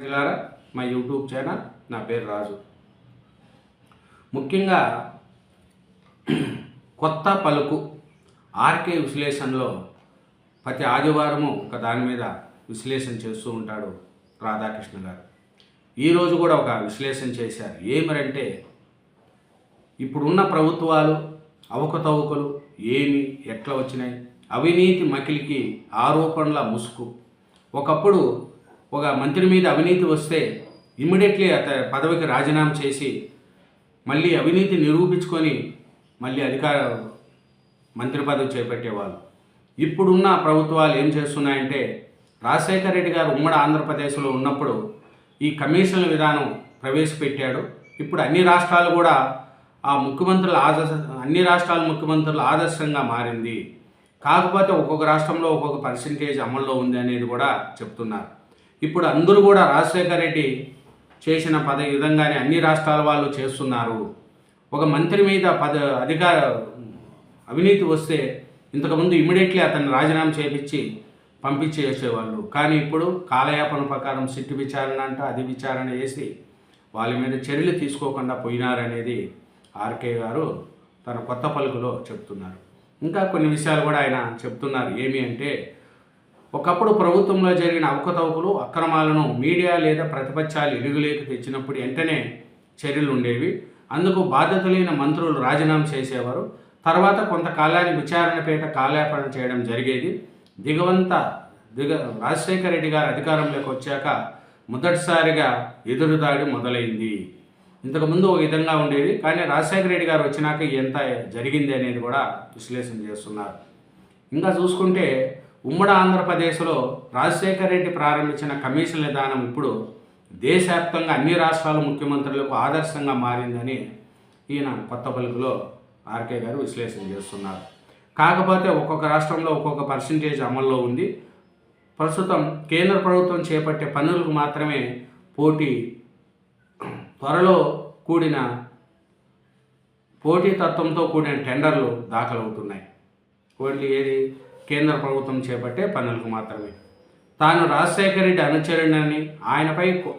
మిత్రులారా మా YouTube channel నా పేరు రాజు. ముఖ్యంగా కొత్త పలుకు ఆర్కే విశ్లేషణలో ప్రతి ఆదివారము ఒక దాని మీద విశ్లేషణ చేస్తూ ఉంటాడు రాధాకృష్ణ గారు. ఈరోజు కూడా ఒక విశ్లేషణ చేశారు. ఏమరంటే ఇప్పుడున్న ప్రభుత్వాలు అవకతవకలు ఏమి ఎట్లా వచ్చినాయి? అవినీతి మకిలికి ఆరోపణల ముసుగు. ఒకప్పుడు ఒక మంత్రి మీద అవినీతి వస్తే ఇమ్మీడియట్లీ అత పదవికి రాజీనామా చేసి మళ్ళీ అవినీతి నిరూపించుకొని మళ్ళీ అధికార మంత్రి పదవి చేపట్టేవాళ్ళు. ఇప్పుడున్న ప్రభుత్వాలు ఏం చేస్తున్నాయంటే రాజశేఖర రెడ్డి గారు ఉమ్మడి ఆంధ్రప్రదేశ్లో ఉన్నప్పుడు ఈ కమిషన్ల విధానం ప్రవేశపెట్టాడు. ఇప్పుడు అన్ని రాష్ట్రాలు కూడా ఆ ముఖ్యమంత్రుల ఆదర్శ అన్ని రాష్ట్రాల ముఖ్యమంత్రుల ఆదర్శంగా మారింది. కాకపోతే ఒక్కొక్క రాష్ట్రంలో ఒక్కొక్క పర్సంటేజ్ అమల్లో ఉంది అనేది కూడా చెప్తున్నారు. ఇప్పుడు అందరూ కూడా రాజశేఖర రెడ్డి చేసిన పద విధంగానే అన్ని రాష్ట్రాల వాళ్ళు చేస్తున్నారు. ఒక మంత్రి మీద పద అధికార అవినీతి వస్తే ఇంతకుముందు ఇమీడియట్లీ అతన్ని రాజీనామా చేపించి పంపించేసేవాళ్ళు. కానీ ఇప్పుడు కాలయాపన ప్రకారం సిట్టు విచారణ అంట అది విచారణ చేసి వాళ్ళ మీద చర్యలు తీసుకోకుండా పోయినారనేది ఆర్కే గారు తన కొత్త పలుకులో చెప్తున్నారు. ఇంకా కొన్ని విషయాలు కూడా ఆయన చెప్తున్నారు. ఏమి అంటే ఒకప్పుడు ప్రభుత్వంలో జరిగిన అవకతవకలు అక్రమాలను మీడియా లేదా ప్రతిపక్షాలు ఇరుగులేకి తెచ్చినప్పుడు వెంటనే చర్యలు ఉండేవి. అందుకు బాధ్యతలైన మంత్రులు రాజీనామా చేసేవారు. తర్వాత కొంతకాలానికి విచారణ పేట కాలాపన చేయడం జరిగేది. దిగవంత దిగ రాజశేఖర రెడ్డి గారు అధికారంలోకి వచ్చాక మొదటిసారిగా ఎదురుదాడి మొదలైంది. ఇంతకుముందు ఒక విధంగా ఉండేది. కానీ రాజశేఖర రెడ్డి గారు వచ్చినాక ఎంత జరిగింది అనేది కూడా విశ్లేషణ చేస్తున్నారు. ఇంకా చూసుకుంటే ఉమ్మడి ఆంధ్రప్రదేశ్లో రాజశేఖర రెడ్డి ప్రారంభించిన కమిషన్ విధానం ఇప్పుడు దేశవ్యాప్తంగా అన్ని రాష్ట్రాల ముఖ్యమంత్రులకు ఆదర్శంగా మారిందని ఈయన కొత్త పలుకులో ఆర్కే గారు విశ్లేషణ చేస్తున్నారు. కాకపోతే ఒక్కొక్క రాష్ట్రంలో ఒక్కొక్క పర్సంటేజ్ అమల్లో ఉంది. ప్రస్తుతం కేంద్ర ప్రభుత్వం చేపట్టే పనులకు మాత్రమే పోటీ త్వరలో కూడిన పోటీతత్వంతో కూడిన టెండర్లు దాఖలవుతున్నాయి. ఓన్లీ ఏది? కేంద్ర ప్రభుత్వం చేపట్టే పనులకు మాత్రమే. తాను రాజశేఖర రెడ్డి అనుచరుడని ఆయనపై కో-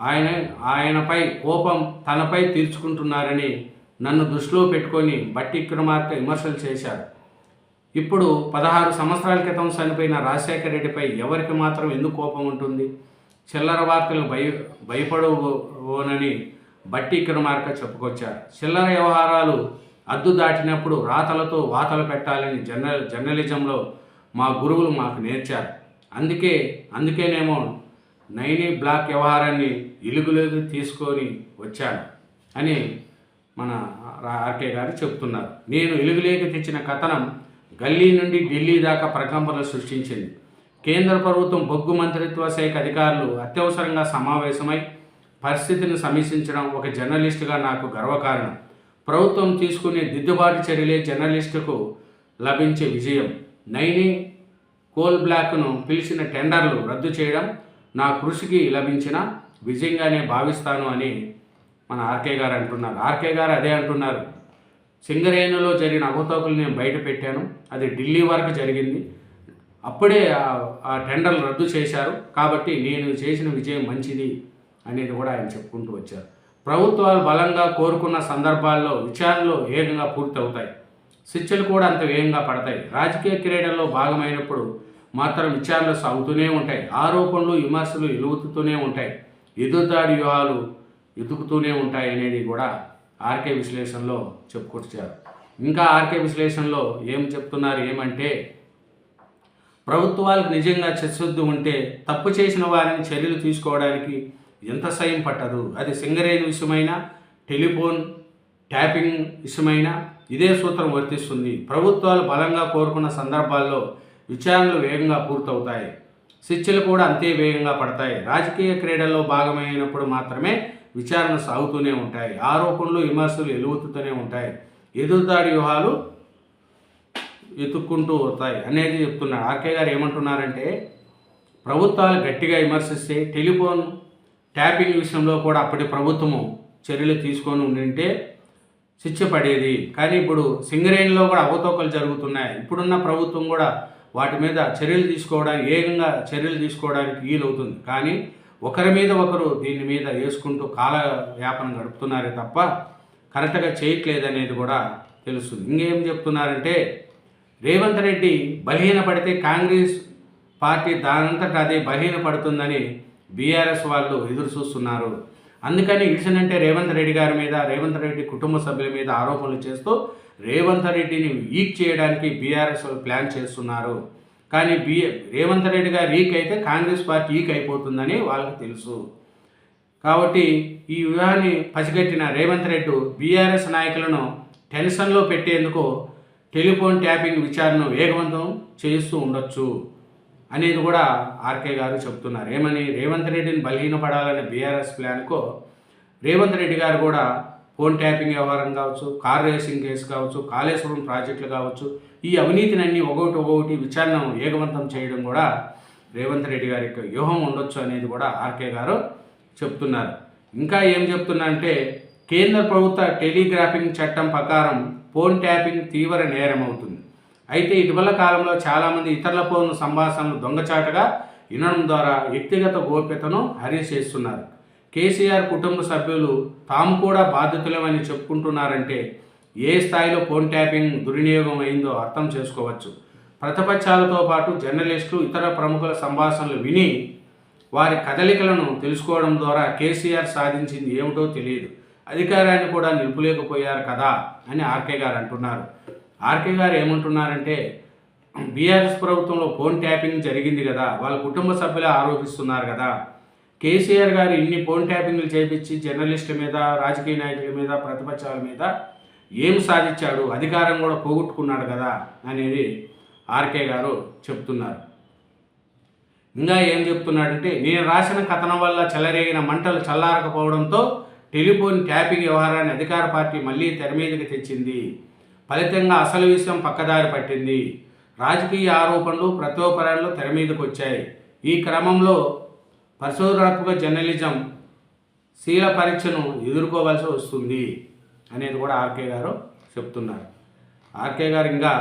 ఆయన ఆయనపై కోపం తనపై తీర్చుకుంటున్నారని నన్ను దృష్టిలో పెట్టుకొని బట్టి విక్రమార్క విమర్శలు చేశారు. ఇప్పుడు పదహారు సంవత్సరాల క్రితం చనిపోయిన రాజశేఖర రెడ్డిపై ఎవరికి మాత్రం ఎందుకు కోపం ఉంటుంది? చిల్లర వార్తలు భయ భయపడవోనని బట్టి విక్రమార్క చెప్పుకొచ్చారు. చిల్లర వ్యవహారాలు అద్దు దాటినప్పుడు రాతలతో వాతలు పెట్టాలని జర్నల్ జర్నలిజంలో మా గురువులు మాకు నేర్చారు. అందుకే అందుకేనేమో నైని బ్లాక్ వ్యవహారాన్ని ఇలుగులోకి తీసుకొని వచ్చాను అని మన ఆర్కే గారు చెప్తున్నారు. నేను ఇలుగులేకి తెచ్చిన కథనం గల్లీ నుండి ఢిల్లీ దాకా ప్రకంపనలు సృష్టించింది. కేంద్ర ప్రభుత్వం బొగ్గు మంత్రిత్వ శాఖ అధికారులు అత్యవసరంగా సమావేశమై పరిస్థితిని సమీక్షించడం ఒక జర్నలిస్టుగా నాకు గర్వకారణం. ప్రభుత్వం తీసుకునే దిద్దుబాటు చర్యలే జర్నలిస్టుకు లభించే విజయం. నైని కోల్ బ్లాక్ను పిలిచిన టెండర్లు రద్దు చేయడం నా కృషికి లభించిన విజయంగానే భావిస్తాను అని మన ఆర్కే గారు అంటున్నారు. ఆర్కే గారు అదే అంటున్నారు. సింగరేణిలో జరిగిన అవతోకులు నేను బయట పెట్టాను. అది ఢిల్లీ వరకు జరిగింది. అప్పుడే ఆ టెండర్లు రద్దు చేశారు. కాబట్టి నేను చేసిన విజయం మంచిది అనేది కూడా ఆయన చెప్పుకుంటూ వచ్చారు. ప్రభుత్వాలు బలంగా కోరుకున్న సందర్భాల్లో విచారణలు వేగంగా పూర్తవుతాయి. శిక్షలు కూడా అంత వేగంగా పడతాయి. రాజకీయ క్రీడల్లో భాగమైనప్పుడు మాత్రం విచారణలు సాగుతూనే ఉంటాయి. ఆరోపణలు విమర్శలు ఎలుగుతూనే ఉంటాయి. ఎదురుదాడి వ్యూహాలు ఎదుగుతూనే ఉంటాయి అనేది కూడా ఆర్కే విశ్లేషణలో చెప్పుకొచ్చారు. ఇంకా ఆర్కే విశ్లేషణలో ఏం చెప్తున్నారు ఏమంటే ప్రభుత్వాలకు నిజంగా చిత్తశుద్ధి ఉంటే తప్పు చేసిన వారిని చర్యలు తీసుకోవడానికి ఎంత సయం పట్టదు. అది సింగరేణి విషయమైనా టెలిఫోన్ ట్యాపింగ్ విషయమైనా ఇదే సూత్రం వర్తిస్తుంది. ప్రభుత్వాలు బలంగా కోరుకున్న సందర్భాల్లో విచారణలు వేగంగా పూర్తవుతాయి. శిక్షలు కూడా అంతే వేగంగా పడతాయి. రాజకీయ క్రీడల్లో భాగమైనప్పుడు మాత్రమే విచారణ సాగుతూనే ఉంటాయి. ఆరోపణలు విమర్శలు ఎలుగుతూనే ఉంటాయి. ఎదురుదాడి వ్యూహాలు ఎత్తుక్కుంటూ వస్తాయి అనేది చెప్తున్నారు ఆర్కే గారు ఏమంటున్నారంటే ప్రభుత్వాలు గట్టిగా విమర్శిస్తే టెలిఫోన్ ట్యాపింగ్ విషయంలో కూడా అప్పటి ప్రభుత్వము చర్యలు తీసుకొని ఉండింటే శిక్ష పడేది. కానీ ఇప్పుడు సింగరేణిలో కూడా అవతోకలు జరుగుతున్నాయి. ఇప్పుడున్న ప్రభుత్వం కూడా వాటి మీద చర్యలు తీసుకోవడానికి ఏకంగా చర్యలు తీసుకోవడానికి వీలవుతుంది. కానీ ఒకరి మీద ఒకరు దీని మీద వేసుకుంటూ కాల యాపన గడుపుతున్నారే తప్ప కరెక్ట్గా చేయట్లేదనేది కూడా తెలుస్తుంది. ఇంకేం చెప్తున్నారంటే రేవంత్ రెడ్డి బలహీనపడితే కాంగ్రెస్ పార్టీ దానంతట అదే బలహీనపడుతుందని బీఆర్ఎస్ వాళ్ళు ఎదురు చూస్తున్నారు. అందుకని ఇడిసనంటే రేవంత్ రెడ్డి గారి మీద రేవంత్ రెడ్డి కుటుంబ సభ్యుల మీద ఆరోపణలు చేస్తూ రేవంత్ రెడ్డిని వీక్ చేయడానికి బీఆర్ఎస్ ప్లాన్ చేస్తున్నారు. కానీ బి రేవంత్ రెడ్డి గారు వీక్ అయితే కాంగ్రెస్ పార్టీ వీక్ అయిపోతుందని వాళ్ళకి తెలుసు. కాబట్టి ఈ వ్యూహాన్ని పసిగట్టిన రేవంత్ రెడ్డి బీఆర్ఎస్ నాయకులను టెన్షన్లో పెట్టేందుకు టెలిఫోన్ ట్యాపింగ్ విచారణను వేగవంతం చేస్తూ ఉండొచ్చు. అనేది కూడా ఆర్కే గారు చెప్తున్నారు. ఏమని? రేవంత్ రెడ్డిని బలహీనపడాలనే బీఆర్ఎస్ ప్లాన్కు రేవంత్ రెడ్డి గారు కూడా ఫోన్ ట్యాపింగ్ వ్యవహారం కావచ్చు కార్ రేసింగ్ కేసు కావచ్చు కాళేశ్వరం ప్రాజెక్టులు కావచ్చు ఈ అవినీతిని అన్ని ఒకటి ఒకటి విచారణ వేగవంతం చేయడం కూడా రేవంత్ రెడ్డి గారి యొక్క వ్యూహం ఉండొచ్చు అనేది కూడా ఆర్కే గారు చెప్తున్నారు. ఇంకా ఏం చెప్తున్నారంటే కేంద్ర ప్రభుత్వ టెలిగ్రాఫింగ్ చట్టం ప్రకారం ఫోన్ ట్యాపింగ్ తీవ్ర నేరం అవుతుంది అయితే ఇటీవల కాలంలో చాలామంది ఇతరుల ఫోన్ సంభాషణలు దొంగచాటుగా వినడం ద్వారా వ్యక్తిగత గోప్యతను హరిచేస్తున్నారు. కేసీఆర్ కుటుంబ సభ్యులు తాము కూడా బాధితులమని చెప్పుకుంటున్నారంటే ఏ స్థాయిలో ఫోన్ ట్యాపింగ్ దుర్వినియోగం అయిందో అర్థం చేసుకోవచ్చు. ప్రతిపక్షాలతో పాటు జర్నలిస్టులు ఇతర ప్రముఖుల సంభాషణలు విని వారి కదలికలను తెలుసుకోవడం ద్వారా కేసీఆర్ సాధించింది ఏమిటో తెలియదు. అధికారాన్ని కూడా నిలుపులేకపోయారు కదా అని ఆర్కే గారు అంటున్నారు. ఆర్కే గారు ఏమంటున్నారంటే బీఆర్ఎస్ ప్రభుత్వంలో ఫోన్ ట్యాపింగ్ జరిగింది కదా వాళ్ళ కుటుంబ సభ్యులే ఆరోపిస్తున్నారు కదా. కేసీఆర్ గారు ఇన్ని ఫోన్ ట్యాపింగ్లు చేపించి జర్నలిస్టుల మీద రాజకీయ నాయకుల మీద ప్రతిపక్షాల మీద ఏం సాధించాడు? అధికారం కూడా పోగొట్టుకున్నాడు కదా అనేది ఆర్కే గారు చెప్తున్నారు. ఇంకా ఏం చెప్తున్నాడంటే నేను రాసిన కథనం వల్ల చెలరేగిన మంటలు చల్లారకపోవడంతో టెలిఫోన్ ట్యాపింగ్ వ్యవహారాన్ని అధికార పార్టీ మళ్ళీ తెర మీదకి తెచ్చింది. ఫలితంగా అసలు విషయం పక్కదారి పట్టింది. రాజకీయ ఆరోపణలు ప్రత్యోపరాలు తెర మీదకు వచ్చాయి. ఈ క్రమంలో పరిశోధనాత్మక జర్నలిజం శీల పరీక్షను ఎదుర్కోవాల్సి వస్తుంది అనేది కూడా ఆర్కే గారు చెప్తున్నారు. ఆర్కే గారు ఇంకా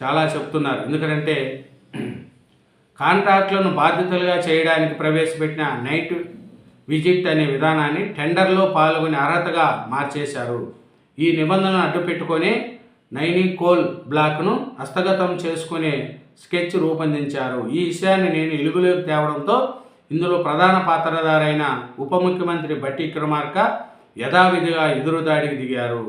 చాలా చెప్తున్నారు. ఎందుకంటే కాంట్రాక్టులను బాధ్యతలుగా చేయడానికి ప్రవేశపెట్టిన నైట్ విజిట్ అనే విధానాన్ని టెండర్లో పాల్గొని అర్హతగా మార్చేశారు. ఈ నిబంధనలను అడ్డుపెట్టుకొని నైని కోల్ బ్లాక్ను హస్తగతం చేసుకునే స్కెచ్ రూపొందించారు. ఈ విషయాన్ని నేను ఇలుగులోకి తేవడంతో ఇందులో ప్రధాన పాత్రధారైన ఉప ముఖ్యమంత్రి బట్టి విక్రమార్క యథావిధిగా ఎదురుదాడికి దిగారు.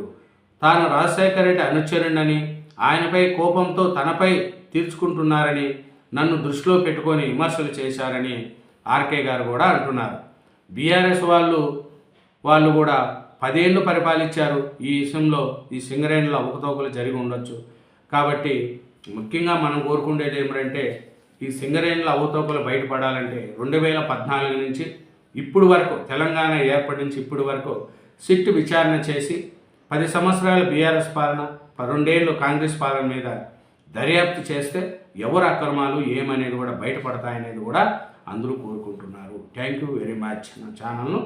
తాను రాజశేఖర రెడ్డి అనుచరుడని ఆయనపై కోపంతో తనపై తీర్చుకుంటున్నారని నన్ను దృష్టిలో పెట్టుకొని విమర్శలు చేశారని ఆర్కే గారు కూడా అంటున్నారు. బీఆర్ఎస్ వాళ్ళు వాళ్ళు కూడా పదేళ్ళు పరిపాలించారు ఈ విషయంలో ఈ సింగరేణిలో అవకతవకలు జరిగి ఉండొచ్చు. కాబట్టి ముఖ్యంగా మనం కోరుకునేది ఏమిటంటే ఈ సింగరేణిలో అవతోకలు బయటపడాలంటే రెండు వేల పద్నాలుగు నుంచి ఇప్పుడు వరకు తెలంగాణ ఏర్పడి నుంచి ఇప్పుడు వరకు సిట్ విచారణ చేసి పది సంవత్సరాల బీఆర్ఎస్ పాలన రెండేళ్ళు కాంగ్రెస్ పాలన మీద దర్యాప్తు చేస్తే ఎవరు అక్రమాలు ఏమనేది కూడా బయటపడతాయనేది కూడా అందరూ కోరుకుంటున్నారు. థ్యాంక్ యూ వెరీ మచ్ నా ఛానల్ను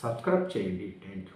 సబ్స్క్రైబ్ చేయండి. Thank you